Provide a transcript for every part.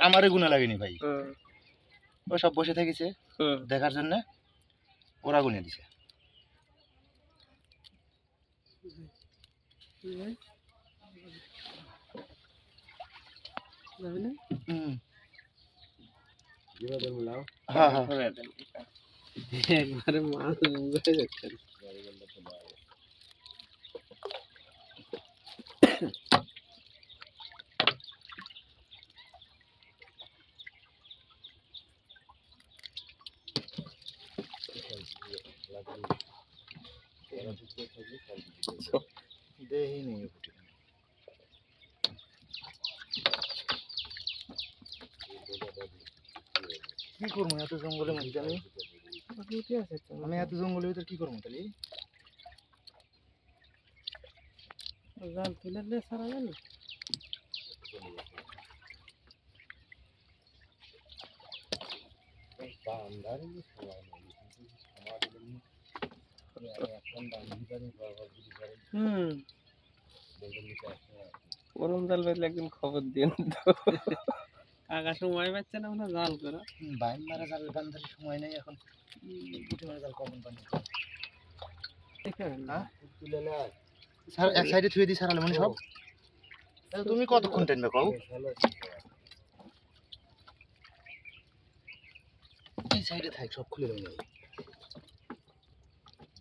আমারে গুণা লাগেনি ভাই। ও সব বসে থেকেছে দেখার জন্য ওরা গুনে দিছে। হ্যাঁ হ্যাঁ। একবারে মাছ বুঝে যাচ্ছে দেহি নেই ও ফুটে কি করবো এত জঙ্গলের মধ্যে আমি আমি এত জঙ্গলের ভিতর কি করবো তাহলে জাল তুলে দিয়ে সারা গেল হুম। গরম জাল বেরলে একদিন খবর দিন তো। কাকা সময় পাচ্ছে না আমরা জাল করা। বাইন মারা জাল বান্ধার সময় নেই এখন। পুঁটি মারা জাল কমন বানি হ্যাঁ? স্যার এক সাইডে থুয়ে দিই সারালে মনে সব। তুমি কতক্ষণ টেনবে কও এই সাইডে থাক সব খুলে দেবো।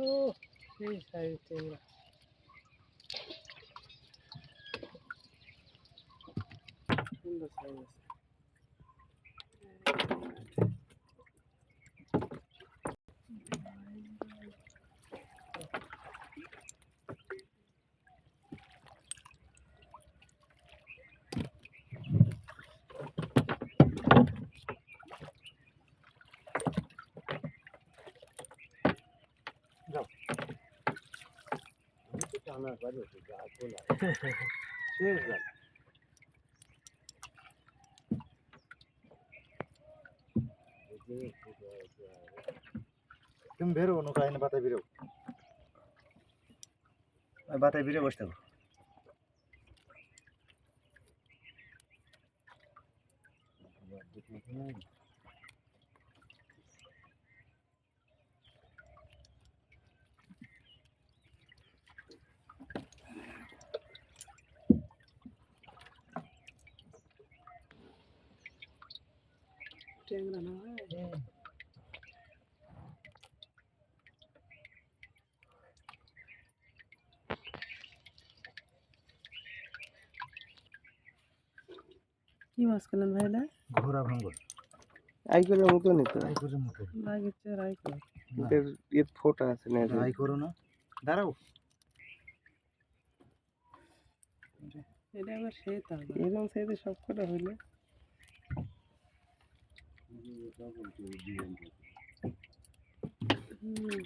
を用意されています。温度されます。এই সাইড ট্যাংরা সুন্দর সাইজ আছে তুমি বেরো নৌকা এনে বাতায় বেরো ওই বাতায় বেরো বসে থাকো ট্যাংরা না কি মাছ খেলেন ভাই এটা ঘোড়া ভাঙ্গল আইকরের মতো নিত ট্রাই করে মতো লাগছে আইকর না। এর এর ফোটা আছে না ট্রাই করো না। দাঁড়াও। এটা আবার সেই তো এরকম সাইজে সব কটা হইলে। হুম